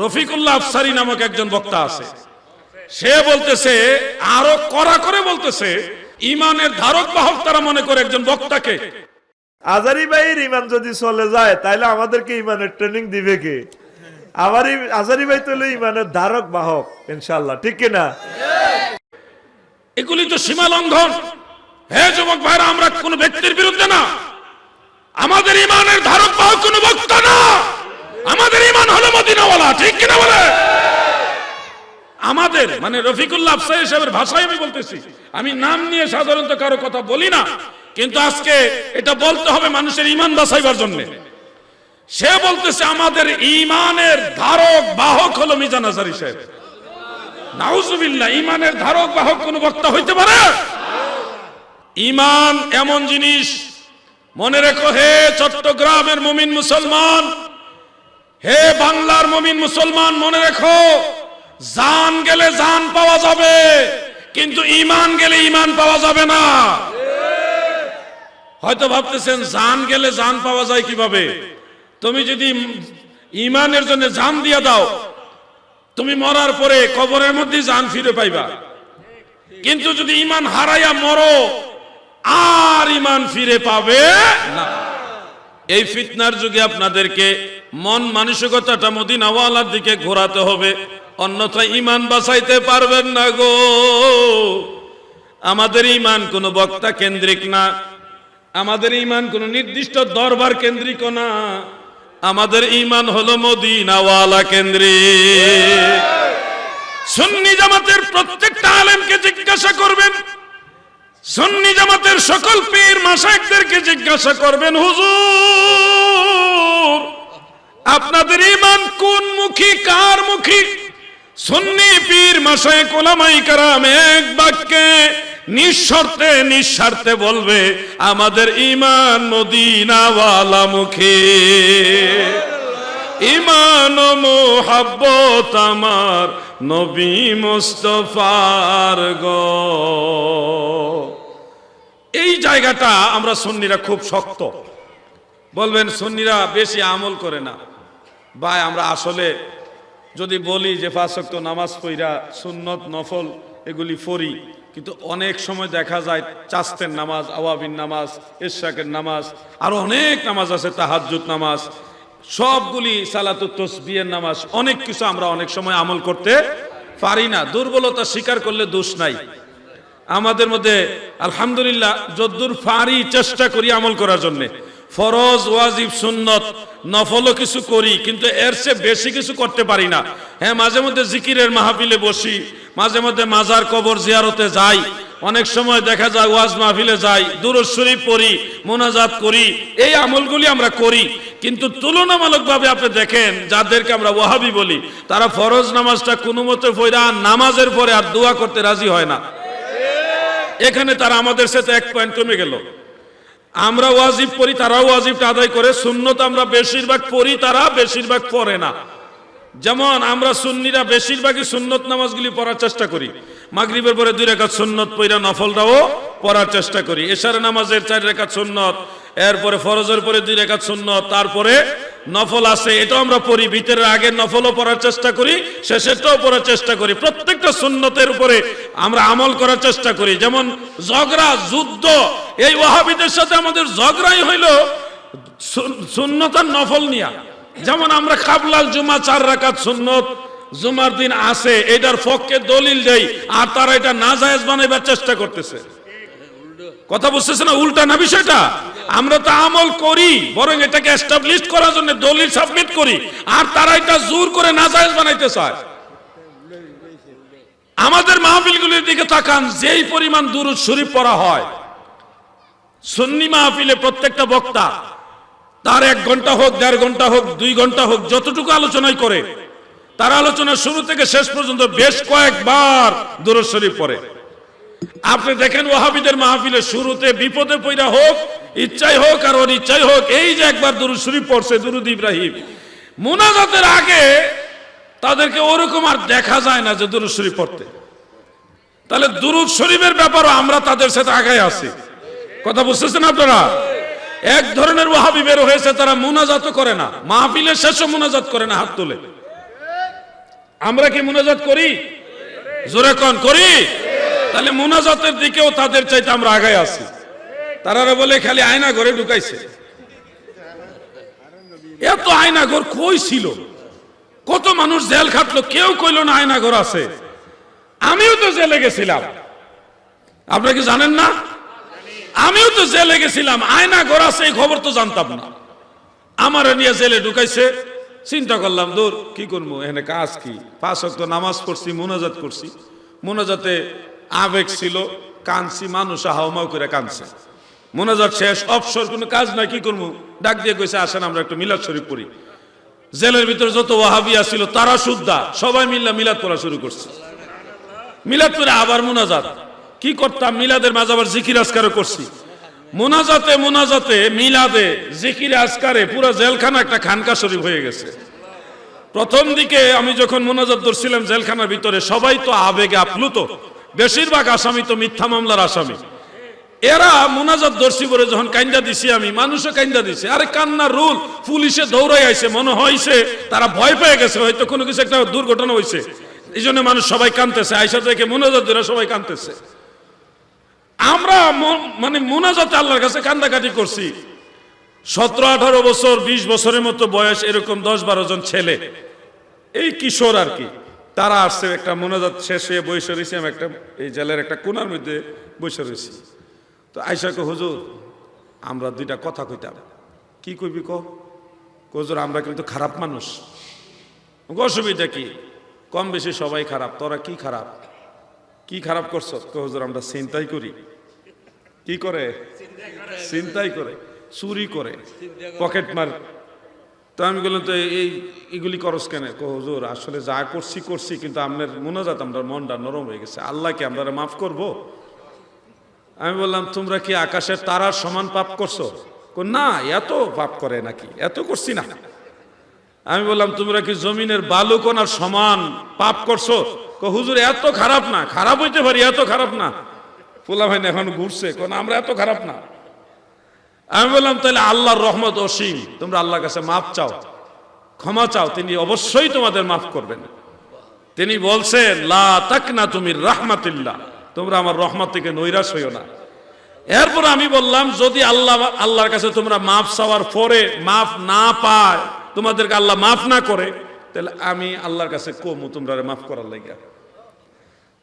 রফিকুল্লাহ আফসারি নামক একজন বক্তা আছে। সে বলতেছে আরও কড়া করে বলতেছে ইমানের ধারক বাহক তারা মনে করে একজন বক্তাকে। আজারি ভাইয়ের ইমান যদি চলে যায় তাহলে আমাদেরকে ইমানের ট্রেনিং দিবে কে? এই আজারি ভাই তো ইমানের ধারক বাহক ইনশাল্লাহ ঠিক কিনা? এগুলি তো সীমা লঙ্ঘন। হে যুবক ভাইরা আমরা কোন ব্যক্তির বিরুদ্ধে না। আমাদের ইমানের ধারক বাহক কোন বক্তা না। আমাদের ইমান হলো মদিনাওয়ালা, ঠিক কিনা বলে? আমাদের মানে রফিকুল্লাহ আফসাই সাহেবের ভাষায় আমি বলতেছি। আমি নাম নিয়ে সাধারণত কারও কথা বলি না, কিন্তু আজকে এটা বলতে হবে মানুষের ইমান বাঁচাইবার জন্য। সে বলতেছে, আমাদের ইমানের ধারক, বাহক হলো মিজান আজারি সাহেব। নাউজুবিল্লাহ ইমানের ধারক, বাহক কোন বক্তা হইতে পারে? ইমান এমন জিনিস, মনে রেখো, হে চট্টগ্রামের মুমিন মুসলমান হে বাংলার মমিন মুসলমান, মনে রেখো, জান গেলে জান পাওয়া যাবে, কিন্তু ইমান গেলে ইমান পাওয়া যাবে না। হয়তো ভাবতেছেন, জান গেলে জান পাওয়া যায় কীভাবে? তুমি যদি ইমানের জন্য জান দিয়া দাও, তুমি মরার পরে কবরের মধ্যে জান ফিরে পাইবা। কিন্তু যদি ইমান হারাইয়া মরো, আর ইমান ফিরে পাবে না। এই ফিতনার যুগে আপনাদেরকে মন মানসিকতাটা মদিনাওয়ালার দিকে ঘোরাতে হবে অন্যথায় ইমান বাঁচাইতে পারবেন না গো। আমাদের ইমান কোনো বক্তা কেন্দ্রিক না, আমাদের ইমান কোনো নির্দিষ্ট দরবার কেন্দ্রিক না, আমাদের ইমান হলো মদিনাওয়ালা কেন্দ্রিক। সুন্নি জামাতের প্রত্যেকটা আলেমকে জিজ্ঞাসা করবেন, সুন্নি জামাতের সকল পীর মাসাইকদেরকে জিজ্ঞাসা করবেন, হুজুর। আপনাদের ইমান কোন মুখী, কার মুখী? সুন্নি পীর মাসায় কোলামাই কারাম এক বাক্যে নিঃশর্তে, নিঃস্বার্থে বলবে, আমাদের ইমান মদিনাওয়ালা মুখী। ইমান মোহাব্বত আমার নবী মুস্তফার গো। এই জায়গাটা আমরা সুন্নিরা খুব শক্ত। বলবেন, সুন্নিরা বেশি আমল করে না। ভাই, আমরা আসলে যদি বলি যে ফাঁসক্ত নামাজ পইরা সুন্নত, নফল, এগুলি ফরি, কিন্তু অনেক সময় দেখা যায় চাস্তের নামাজ, আওয়াবিন নামাজ ইশাকের নামাজ, আরও অনেক নামাজ আছে, তাহাজ্জুদ নামাজ, সবগুলি তসবিয়ের নামাজ, অনেক কিছু আমরা অনেক সময় আমল করতে পারি না। দুর্বলতা স্বীকার করলে দোষ নাই। আমাদের মধ্যে আলহামদুলিল্লাহ যদ্দুর ফারি চেষ্টা করি আমল করার জন্য। ফরজ, ওয়াজিব, সুন্নত, নফলও কিছু করি, কিন্তু এর চেয়ে বেশি কিছু করতে পারি না। হ্যাঁ মাঝে মধ্যে জিকিরের মাহফিলে বসি, মাঝে মধ্যে মাজার কবর জিয়ারতে যাই। অনেক সময় দেখা যায় ওয়াজ মাহফিলে যাই দুরুদ পড়ি, মোনাজাত করি, এই আমলগুলি আমরা করি। কিন্তু তুলনামূলকভাবে আপনি দেখেন, যাদেরকে আমরা ওয়াহাবি বলি, তারা ফরজ নামাজটা কোনো মতে ফইরা নামাজের পরে আর দোয়া করতে রাজি হয় না। এখানে তারা আমাদের সাথে এক পয়েন্ট কমে গেল। আমরা ওয়াজিব পড়ি তারাও ওয়াজিবটা আদায় করে। সুন্নত আমরা বেশিরভাগ পড়ি তারা বেশিরভাগ পড়ে না। যেমন আমরা সুন্নিরা বেশিরভাগই সুন্নত নামাজগুলি পড়ার চেষ্টা করি। মাগরিবের পরে দুই রেখা সুন্নত পইরা নফলটাও পড়ার চেষ্টা করি। এশার নামাজের চার রেখা সুন্নত, এরপরে ফরজের পরে দুই রেখা সুন্নত, তারপরে নফল আছে, এটাও আমরা পড়ি। ভিতরের আগে নফলও পড়ার চেষ্টা করি, শেষেরটাও পড়ার চেষ্টা করি। প্রত্যেকটা সুন্নতের উপরে আমরা আমল করার চেষ্টা করি। যেমন ঝগড়া, যুদ্ধ, এই ওয়াহাবিদের সাথে আমাদের ঝগড়াই হইল সুন- সুন্নত আর নফল নিয়া। যেমন আমরা কাবলাল জুমা চার রাকাত সুন্নত, জুমার দিন আছে, এটার পক্ষে দলিল দেই, আর তারা এটা না জায়েজ বানাইবার চেষ্টা করতেছে। কথা বুঝতেছে না? উল্টা না বিষয়টা আমরা তো আমল করি, বরং এটাকে এস্টাবলিশ করার জন্য দলিল সাবমিট করি। আর তারা এটা জোর করে নাজায়েজ বানাইতে চায়। আমাদের মাহফিলগুলির দিকে তাকান, যেই পরিমাণ দুরুদ শরীফ পড়া হয়। সুন্নি মাহফিলে প্রত্যেকটা বক্তা, তার এক ঘণ্টা হোক, দেড় ঘণ্টা হোক, দুই ঘণ্টা হোক, যতটুকু আলোচনাই করে, তার আলোচনা শুরু থেকে শেষ পর্যন্ত বেশ কয়েকবার দুরুদ শরীফ পড়ে। আপনি দেখেন ওয়াহাবিদের মাহফিলে শুরুতে বিপদে পইরা হোক ইচ্ছাই হোক আর অনিচ্ছাই হোক, এই যে একবার দুরুদ শরীফ পড়ছে দুরুদ ইব্রাহিম, মুনাজাতের আগে তাদেরকে ওরকম আর দেখা যায় না যে দুরুদ শরীফ পড়তে। তাহলে দুরুদ শরীফের ব্যাপারও আমরা তাদের সাথে আগায় আছি। কথা বুঝতেছেন আপনারা? এক ধরনের ওয়াহাবি বের হয়েছে, তারা মুনাজাতও করে না। মাহফিলের শেষও মুনাজাত করে না হাত তুলে। আমরা কি মুনাজাত করি? জোরে কন, করি? তাহলে মুনাজাতের দিকেও তাদের চাইতে আমরা আগায় আছি। তারা বলে খালি আয়না ঘরে ঢুকাইছে। এত আয়না ঘর কই ছিল? কত মানুষ জেল খাটলো, কেউ কইলো না আয়না ঘর আছে। আমিও তো জেলে গেছিলাম। আপনারা কি জানেন না? আমিও তো জেলে গেছিলাম। আয়না ঘর আছে, এই খবর তো জানতাম না। আমার নিয়ে জেলে ঢুকাইছে। চিন্তা করলাম, দূর, কি করব? এখানে কাজ কি? পাঁচ অক্ত নামাজ পড়ছি, মোনাজাত করছি। মোনাজাতে আবেগ ছিল কানছি মানুষ হাওমাও করে কানছে মোনাজাত শেষ, অবসর, কোনো কাজ নাই, কি করব? ডাক দিয়ে কইছে, আসেন, আমরা একটু মিলাদ শরীফ পড়ি। জেলের ভিতরে যত ওয়াহাবিয়া ছিল তারা সুদ্ধা সবাই মিল্লা মিলাদ পড়া শুরু করছে। মিলাদ পরে আবার মোনাজাত। কি করতাম? মিলাদের মাঝে আবার জিকির আজকারও করছি। মোনাজাতে মোনাজাতে, মিলাদে, জিকির আজকারে পুরো জেলখানা একটা খানকা শরীফ হয়ে গেছে। প্রথম দিকে আমি যখন মোনাজাত ধরছিলাম জেলখানার ভিতরে, সবাই তো আবেগে আপ্লুত। বেশিরভাগ আসামি তো মিথ্যা মামলার আসামি। এরা মোনাজাত দর্শি করে যখন কান্দা দিছি আমি, মানুষও কান্দা দিছে। আরে কান্নার রুল, পুলিশে দৌড়াই আইছে, মনে হয়েছে তারা ভয় পেয়ে গেছে, হয়তো কোনো কিছু একটা দুর্ঘটনা হয়েছে এই জন্য মানুষ সবাই কানতেছে আইসা থেকে মোনাজাত ধরে সবাই কানতেছে আমরা মানে মোনাজাতে আল্লাহর কাছে কান্দাকাটি করছি। সতেরো, আঠারো বছর, বিশ বছরের মতো বয়স এরকম দশ বারো জন ছেলে। এই কিশোর আর কি, তারা আসছে, একটা মোনাজাত শেষ হয়ে বসে রয়েছে আমি একটা এই জেলের একটা কোনার মধ্যে বসে রয়েছি তো আইসাকে হুজুর, আমরা দুইটা কথা কইতাম। কি কইবি ক হুজুর, আমরা কিন্তু খারাপ মানুষ। অসুবিধা কি? কম বেশি সবাই খারাপ, তোরা কি খারাপ? কি খারাপ করছ? কই হুজুর, আমরা চিন্তাই করি। কি করে? চিন্তাই করে, চুরি করে, পকেট মার। তো আমি বললাম, তো এই এগুলি করস কেন? কো হুজুর, আসলে যা করছি করছি, কিন্তু আপনার মোনাজাত আমরা মনটা নরম হয়ে গেছে। আল্লাহকে আমরা মাফ করব? আমি বললাম, তোমরা কি আকাশের তারার সমান পাপ করছ? না, এত পাপ করে নাকি? এত করছি না। আমি বললাম, তোমরা কি জমিনের বালুকোনার সমান পাপ করছ? হুজুর, এত খারাপ না, খারাপ হইতে পারি, এত খারাপ না। ফুলা ভাই এখন ঘুরছে কোন আমরা এত খারাপ না। আমি বললাম তাহলে আল্লাহর রহমত অসীম, তোমরা আল্লাহর কাছে মাপ চাও, ক্ষমা চাও, তিনি অবশ্যই তোমাদের মাফ করবেন। তিনি বলছেন, লা তাকনা তুমি রাহমাতিল্লাহ। তোমরা আমার রহমত থেকে নৈরাশ হইও না। এরপর আমি বললাম, যদি আল্লাহ আল্লাহর কাছে তোমরা মাফ চাওয়ার পরে মাফ না পায়, তোমাদেরকে আল্লাহ মাফ না করে, তাহলে আমি আল্লাহর কাছে কমু তোমরা মাফ করার লাগিয়া।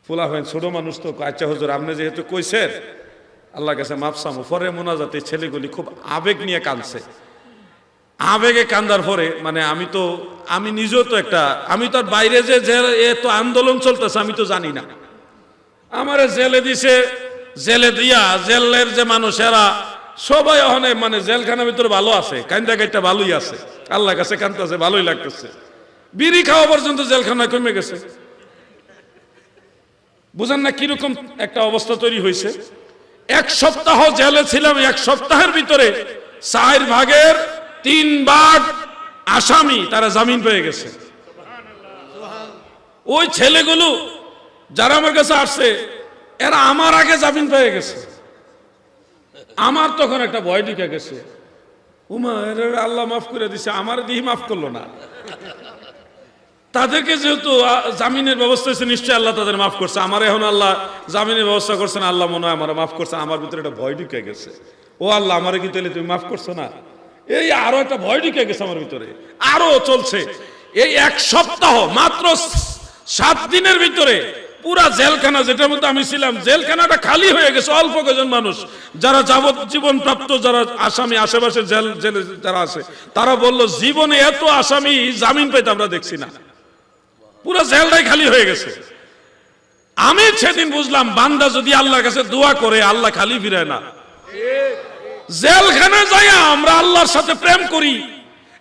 ফুলা হয় ছোট মানুষ তো আচ্ছা হুজুর, আপনি যেহেতু কইছেন, আল্লাহর কাছে মাফ চামু। পরে মোনাজাতে ছেলেগুলি খুব আবেগ নিয়ে কাঁদছে। আবেগে কান্দার পরে মানে আমি তো, আমি নিজেও তো একটা, আমি তো বাইরে যে জেল- এ তো আন্দোলন চলতেছে, আমি তো জানি না। আমার জেলে দিছে, জেলে দিয়া জেলের যে মানুষেরা, সবাই ওখানে মানে জেলখানার ভিতরে ভালো আছে, কান্দা কাইটা ভালোই আছে আল্লাহ কাছে কান্দতেছে ভালোই লাগতেছে। বিড়ি খাওয়া পর্যন্ত জেলখানায় কমে গেছে। বুঝেন না কীরকম একটা অবস্থা তৈরি হয়েছে? এক সপ্তাহ জেলে ছিলাম, এক সপ্তাহের ভিতরে চার ভাগের তিন ভাগ আসামি তারা জামিন পেয়ে গেছে। ওই ছেলেগুলো যারা আমার কাছে আসছে, এরা আমার আগে জামিন পেয়ে গেছে। আমার তখন একটা ভয় ঢুকে গেছে। উমা আল্লাহ মাফ করে দিছে, আমার দিহি মাফ করল না। তাদেরকে যেহেতু জামিনের ব্যবস্থা হয়েছে, নিশ্চয়ই আল্লাহ তাদের মাফ করছে। আমার এখন আল্লাহ জামিনের ব্যবস্থা করছেন আল্লাহ মনে হয় আমার মাফ করছে, আমার ভিতরে একটা ভয় ঢুকে গেছে। ও আল্লাহ, আমার কি তাহলে তুমি মাফ করছ না? এই আরও একটা ভয় ঢুকে গেছে আমার ভিতরে। আরও চলছে। এই এক সপ্তাহ, মাত্র সাত দিনের ভিতরে পুরা জেলখানা যেটার মধ্যে আমি ছিলাম, জেলখানাটা খালি হয়ে গেছে, অল্প কজন মানুষ। যারা যাবজ্জীবন প্রাপ্ত, যারা আসামি, আশেপাশে জেল, জেলে যারা আছে, তারা বলল, জীবনে এত আসামি জামিন পেতে আমরা দেখছি না। পুরো জেলটাই খালি হয়ে গেছে। আমি সেদিন বুঝলাম, বান্দা যদি আল্লাহর কাছে দোয়া করে, আল্লাহ খালি ফিরায় না। জেলখানা যাই আমরা আল্লাহর সাথে প্রেম করি,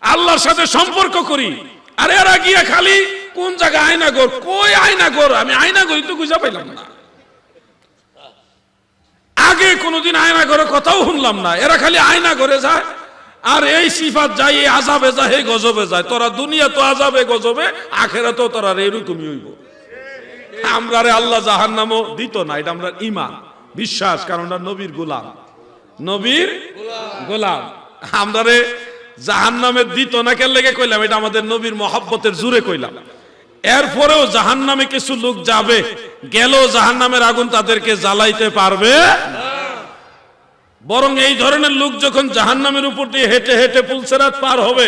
আল্লাহর সাথে সম্পর্ক করি। আর গিয়ে খালি কোন জায়গায় আয়না গোর কই আয়না গোর আমি আয়না গরি তো খুঁজে পাইলাম না। আগে কোনোদিন আয়না ঘরে কথাও শুনলাম না। এরা খালি আয়না ঘরে যায়। আর এই সিফাত যায়, এই আজাবে যায়, এই গজবে যায়। তোরা দুনিয়া তো আজাবে গজবে আখেরা তো তোরা এরকমই হইব। আমরা রে আল্লাহ জাহান নামও দিত না, এটা আমরা ইমান বিশ্বাস, কারণ নবীর গোলাম। নবীর গোলাম। আমরা রে জাহান নামে দিত না, কেন লেগে কইলাম? এটা আমাদের নবীর মহাব্বতের জুড়ে কইলাম। এরপরেও জাহান নামে কিছু লোক যাবে, গেলেও জাহান নামের আগুন তাদেরকে জ্বালাইতে পারবে বরং এই ধরনের লোক যখন জাহান নামের উপর দিয়ে হেঁটে হেঁটে পুলসেরাত পার হবে,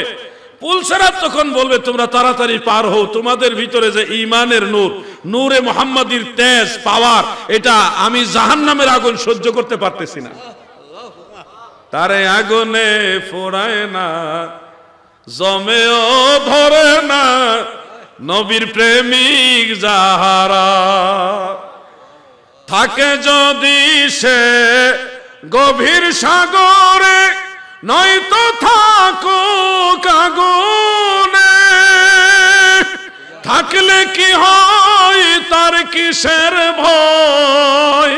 পুলসেরাত তখন বলবে, তোমরা তাড়াতাড়ি পার হও, তোমাদের ভিতরে যে ইমানের নূর, নূরে মোহাম্মদীর তেজ, পাওয়ার, এটা আমি জাহান নামের আগুন সহ্য করতে পারতেছি না। তারে আগুনে ফোড়ায় না, জমেও ধরে না নবীর প্রেমিক যাহারা থাকে যদি সে গভীর সাগরে, নয়তো থাকো কাগুনে থাকলে কি হয় তার কিসের ভয়?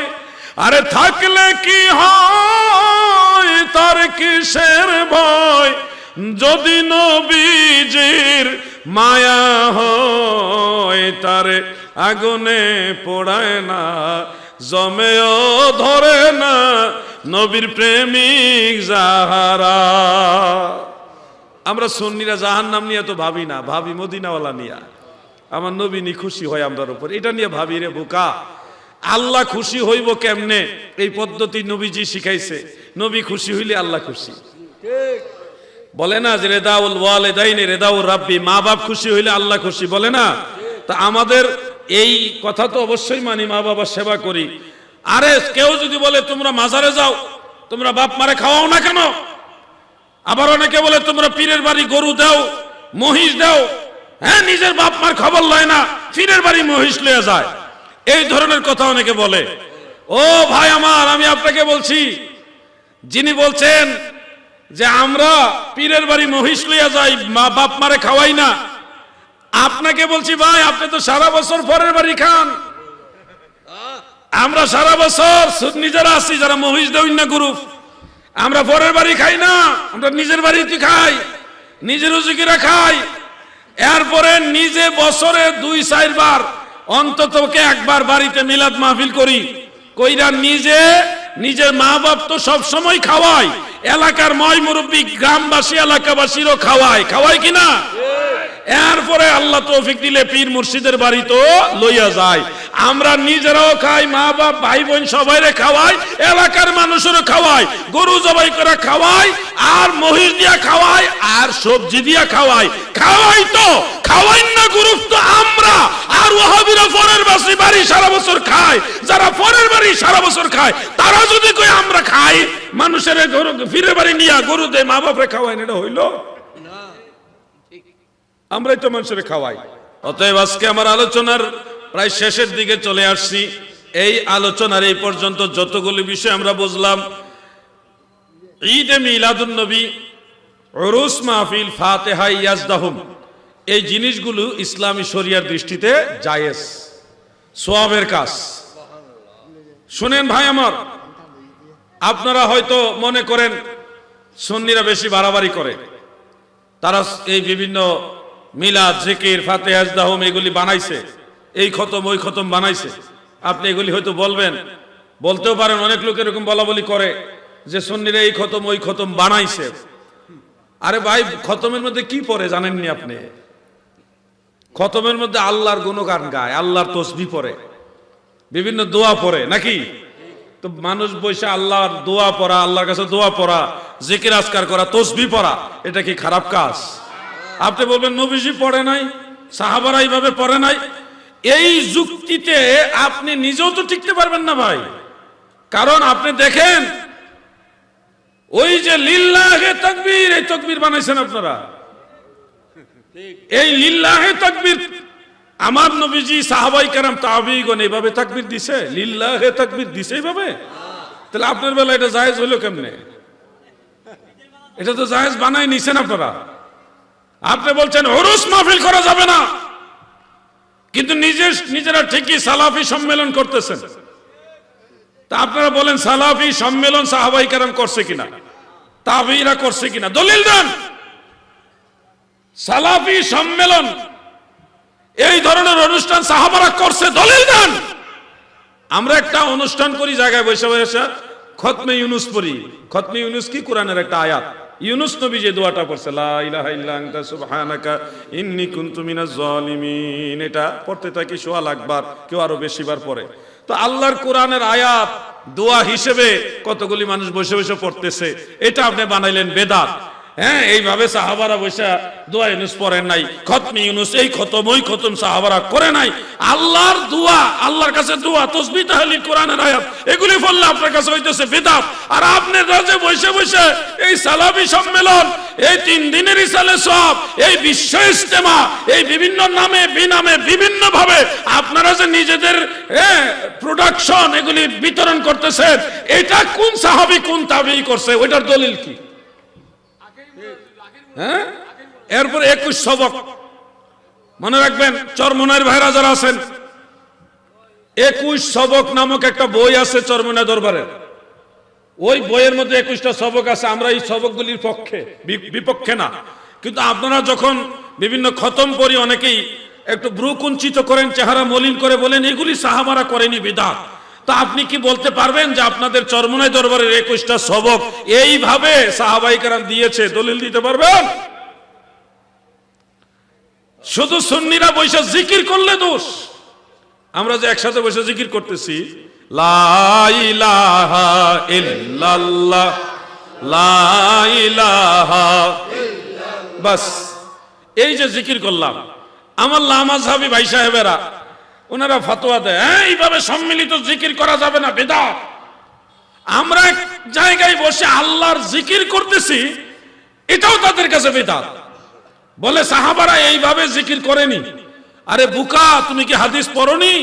আরে থাকলে কি হয় তার কিসের ভয়? যদি নবীজির মায়া হয়, তারে আগুনে পোড়ায় না, জমেও ধরে না নবীর প্রেমিক যাহারা। আমরা সুন্নিরা জাহান নাম নিয়ে তো ভাবি না, ভাবি মদিনাওয়ালা নিয়া। আমার নবী নি খুশি হয় আমরার উপর, এটা নিয়ে ভাবি রে বোকা। আল্লাহ খুশি হইব কেমনে? এই পদ্ধতি নবীজি শিখাইছে, নবী খুশি হইলে আল্লাহ খুশি। বলে না যে রেদাউল ওয়ালেদাইনে রেদাউল রাব্বি, মা বাপ খুশি হইলে আল্লাহ খুশি বলে না। তা আমাদের এই কথা তো অবশ্যই মানি, মা বাবার সেবা করি। আরে কেউ যদি বলে, তোমরা মাজারে যাও, তোমরা বাপ মারে খাওয়াও না কেন? আবার অনেকে বলে, তোমরা পীরের বাড়ি গরু দাও, মহিষ দাও। হ্যাঁ নিজের বাপ মার খবর লয় না, পীরের বাড়ি মহিষ লয়ে যায়। এই ধরনের কথা অনেকে বলে। ও ভাই আমার, আমি আপনাকে বলছি, যিনি বলছেন যে আমরা পীরের বাড়ি মহিষ লইয়া যাই, মা বাপ মারে খাওয়াই না। আপনাকে বলছি, ভাই, আপনি তো সারা বছর পরের বাড়ি খান। আমরা সারা বছর যারা আছি, যারা মহিষ দেউন না গ্রুপ আমরা পরের বাড়ি খাই না। আমরা নিজের বাড়িতে খাই, নিজের রুজিকিরা খাই। এরপরে নিজে বছরে দুই চারবার অন্ততকে একবার বাড়িতে মিলাদ মাহফিল করি। কইরা নিজে নিজের মা বাপ তো সব সময় খাওয়াই এলাকার ময় মুরব্বী গ্রামবাসী, এলাকাবাসীরও খাওয়ায়। খাওয়ায় কিনা এরপরে আল্লাহ তৌফিক দিলে পীর মুর্শিদের বাড়ি তো লইয়া যায়। আমরা নিজেরাও খাই, মা বাপ, ভাই বোন সবাইরে খাওয়াই, এলাকার মানুষেরও খাওয়াই, গরু জবাই করে খাওয়াই, আর মহিষ দিয়া খাওয়াই, আর সবজি দিয়া খাওয়াই। খাওয়াই তো, খাওয়াই না গ্রুপ তো আমরা। আর ওহাবিরা পরের বাসি বাড়ি সারা বছর খায়। যারা পরের বাড়ি সারা বছর খায়, তারা যদি কই আমরা খাই, মানুষের ফিরে বাড়ি নিয়া গরু দেয় মা বাপরে খাওয়াই না এটা হইল? আমরাই তো মানুষের খাওয়াই। অতএব আজকে আমার আলোচনার প্রায় শেষের দিকে চলে আসছি। এই আলোচনার এই পর্যন্ত যতগুলি বিষয় আমরা বুঝলাম, ঈদ এ মিলাদুন নবী ওরুস মাহফিল, ফাতেহা, ইয়াজদাহুম, এই জিনিসগুলো ইসলামী শরিয়ার দৃষ্টিতে জায়েজ, সোয়াবের কাজ। শুনেন ভাই আমার, আপনারা হয়তো মনে করেন, সুন্নিরা বেশি বাড়াবাড়ি করে। তারা এই বিভিন্ন মিলাদ, জিকির ফাতে আজদাহম, এগুলি বানাইছে। এই খতম, ওই খতম বানাইছে। আপনি এগুলি হয়তো বলবেন। বলতেও পারেন, অনেক লোক এরকম বলা বলি করে যে সুন্নিরা এই খতম, ওই খতম বানাইছে। আরে ভাই, খতমের মধ্যে কি পড়ে জানেননি আপনি? খতমের মধ্যে আল্লাহর গুণগান গায়, আল্লাহর তসবি পড়ে। বিভিন্ন দোয়া পড়ে, নাকি? তো মানুষ বসে আল্লাহর দোয়া পড়া, আল্লাহর কাছে দোয়া পড়া, জিকির আজকার করা, তসবি পড়া, এটা কি খারাপ কাজ? আপনি বলবেন, নবীজি পড়ে নাই, সাহাবারা এইভাবে পড়ে নাই। এই যুক্তিতে আপনি নিজেও তো টিকতে পারবেন না ভাই। কারণ আপনি দেখেন, ওই যে লিল্লাহে তকবীর, এই তকবীর বানাইছেন আপনারা। এই লিল্লাহে তকবীর, আমার নবীজি সাহাবাই কারাম তাবিগণ এইভাবে তাকবীর দিছে? লিল্লাহে তাকবীর দিছে এইভাবে? তাহলে আপনার বেলা এটা জায়েজ হইল কেমনে? এটা তো জায়েজ বানাই নিছেন আপনারা। আপনি বলছেন হরুস মাহফিল করা যাবে না। কিন্তু নিজে নিজেরা ঠিকই সালাফি সম্মেলন করতেছেন। তা আপনারা বলেন সালাফি সম্মেলন সাহাবাই করছে কিনা? তাবিরা করছে কিনা? দলিল দেন। সালাফি সম্মেলন, এই ধরনের অনুষ্ঠান সাহাবারা করছে, দলিল দেন। আমরা একটা অনুষ্ঠান করি জায়গায় বসে বসে, খতমে ইউনুস পড়ি। খতমে ইউনুস কি? কোরআনের একটা আয়াত। ইউনুস নবী যে দোয়াটা করছে, লা ইলাহা ইল্লা আনতা সুবহানাকা, ইন্নী কুনতু মিনাজ জালিমিন। এটা পড়তে থাকি সোয়া লাখবার কেউ আরও বেশিবার পড়ে। তো আল্লাহর কোরআনের আয়াত দোয়া হিসেবে কতগুলি মানুষ বসে বসে পড়তেছে, এটা আপনি বানাইলেন বেদাত। হ্যাঁ এইভাবে সাহাবারা বসে দোয়া ইউনুস পড়েন নাই। খতমি ইউনুস, এই খতম, ওই খতম সাহাবারা করে নাই। আল্লাহর দোয়া, আল্লাহর কাছে দোয়া, তসবি তাহলি কোরআনের আয়াত, এগুলি বললে আপনার কাছে হইতেছে বেদাত। আর আপনি রাজে বসে বসে এই সালাবি সম্মেলন, এই তিন দিনের সালে সব, এই বিশ্ব ইস্তেমা এই বিভিন্ন নামে, বিনামে বিভিন্ন ভাবে আপনারা যে নিজেদের প্রোডাকশন এগুলি বিতরণ করতেছেন, এটা কোন সাহাবি কোন তাবি করছে, ওইটার দলিল কি? হ্যাঁ? এরপর একুশ সবক। মনে রাখবেন চরমনের ভাইরা যারা আছেন, একুশ সবক নামক একটা বই আছে চরমনা দরবারে। ওই বইয়ের মধ্যে একুশটা সবক আছে, আমরা এই সবকগুলির পক্ষে বিপক্ষে না। কিন্তু আপনারা যখন বিভিন্ন খতম পড়ি অনেকেই একটু ব্রুকুঞ্চিত করেন, চেহারা মলিন করে বলেন, এগুলি সাহাবারা করেনি বিদাত তা আপনি কি বলতে পারবেন যে আপনাদের চরমনাই দরবারের একুশটা সবক এইভাবে সাহাবাইকারাম দিয়েছে? দলিল দিতে পারবেন? শুধু সুন্নিরা বৈশা জিকির করলে দোষ। আমরা যে একসাথে বসে জিকির করতেছি এই যে জিকির করলাম, আমার লামাজহাবি ভাই সাহেবেরা ওনারা ফতোয়া দেয় হ্যাঁ, এইভাবে সম্মিলিত জিকির করা যাবে না বেদা আমরা এক জায়গায় বসে আল্লাহর জিকির করতেছি এটাও তাদের কাছে বেদাত। বলে সাহাবারা এইভাবে জিকির করেনি। আরে বুকা তুমি কি হাদিস পড়নি?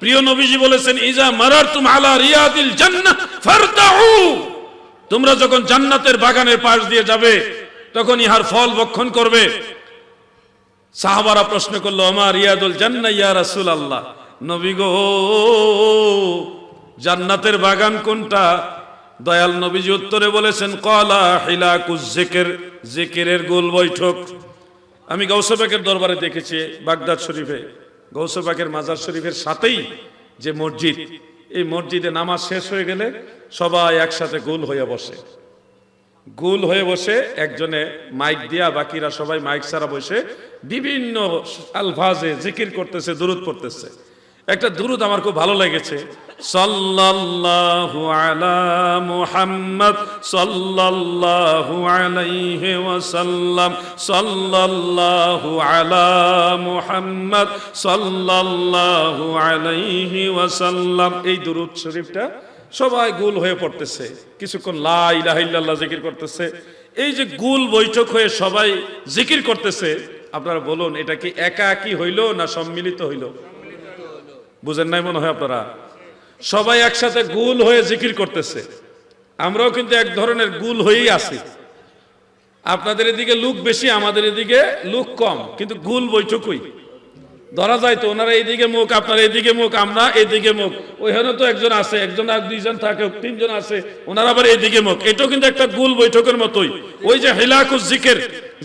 প্রিয় নবীজি বলেছেন ইজা মারার তুম আলা রিয়াদিল জান্নাত ফারতাউ তোমরা যখন জান্নাতের বাগানের পাশ দিয়ে যাবে তখন ইহার ফল ভক্ষণ করবে। সাহাবারা প্রশ্ন করল আমার রিয়াদুল জান্না ইয়া রাসূল আল্লাহ নবী গো, জান্নাতের বাগান কোনটা? দয়াল নবীজি উত্তরে বলেছেন কলা হিলাকুজ জিকির জিকিরের গোল বৈঠক। আমি গৌসবাকের দরবারে দেখেছি, বাগদাদ শরীফে গৌসবাকের মাজার শরীফের সাথেই যে মসজিদ, এই মসজিদে নামাজ শেষ হয়ে গেলে সবাই একসাথে গোল হয়ে বসে। গোল হয়ে বসে একজনে মাইক দিয়া বাকিরা সবাই মাইক ছাড়া বসে বিভিন্ন আলফাজে জিকির করতেছে, দুরুদ পড়তেছে। একটা দুরুদ আমার খুব ভালো লেগেছে। ওয়াসাল্লাম। এই দুরুদ শরীফটা সবাই গুল হয়ে পড়তেছে। কিছুক্ষণ লা ইলাহা ইল্লাল্লাহ জিকির করতেছে। এই যে গুল বৈঠক হয়ে সবাই জিকির করতেছে, আপনারা বলুন, এটা কি একা একই হইল না সম্মিলিত হইল? বুঝেন নাই মনে হয় আপনারা? সবাই একসাথে গুল হয়ে জিকির করতেছে। আমরাও কিন্তু এক ধরনের গুল হয়েই আছি। আপনাদের এদিকে লুক বেশি, আমাদের এদিকে লুক কম, কিন্তু গুল বৈঠকই। ধরা যায় তো, ওনারা এইদিকে মুখ, আপনার এইদিকে মুখ, আমরা এইদিকে মুখ। ওইখানে তো একজন আছে, একজন আর দুইজন থাকে, তিনজন আছে, ওনারা আবার এইদিকে মুখ। এটাও কিন্তু একটা গুল বৈঠকের মতোই। ওই যে হিলাকুস জিকির,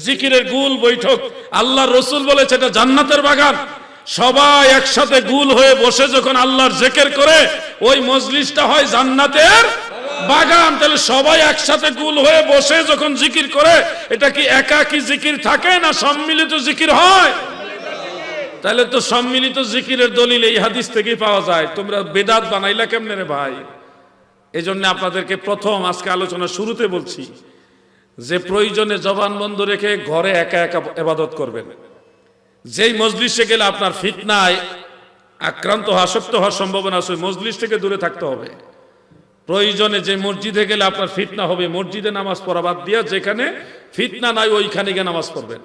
জিকিরের গুল বৈঠক। আল্লাহ রসুল বলেছে, এটা জান্নাতের বাগান। সবাই একসাথে গুল হয়ে বসে যখন আল্লাহর জেকের করে, ওই মজলিসটা হয় জান্নাতের বাগান। তাহলে সবাই একসাথে গুল হয়ে বসে যখন জিকির করে, এটা কি একাকি জিকির থাকে না সম্মিলিত জিকির হয়? তাহলে তো সম্মিলিত জিকিরের দলিল এই হাদিস থেকেই পাওয়া যায়। তোমরা বেদাত বানাইলা কেমনে রে ভাই? এই জন্য আপনাদেরকে প্রথম আজকে আলোচনা শুরুতে বলছি যে প্রয়োজনে জবান বন্ধ রেখে ঘরে একা একা এবাদত করবেন। যেই মজলিসে গেলে আপনার ফিতনায় আক্রান্ত আসক্ত হওয়ার সম্ভাবনা আছে মজলিস থেকে দূরে থাকতে হবে। প্রয়োজনে যে মসজিদে গেলে আপনার ফিতনা হবে, মসজিদে নামাজ পড়া বাদ দিয়া যেখানে ফিতনা নাই, ওইখানে গিয়ে নামাজ পড়বেন।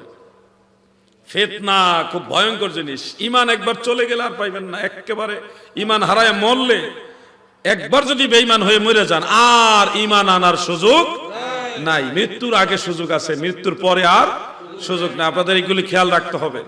ফেতনা, খুব ভয়ঙ্কর জিনিস। ইমান একবার চলে গেলে আর পাইবেন না। একেবারে ইমান হারায় মরলে একবার যদি বেইমান হয়ে মরে যান, আর ইমান আনার সুযোগ নাই। মৃত্যুর আগে সুযোগ আছে, মৃত্যুর পরে আর সুযোগ না আপনাদের এগুলি খেয়াল রাখতে হবে।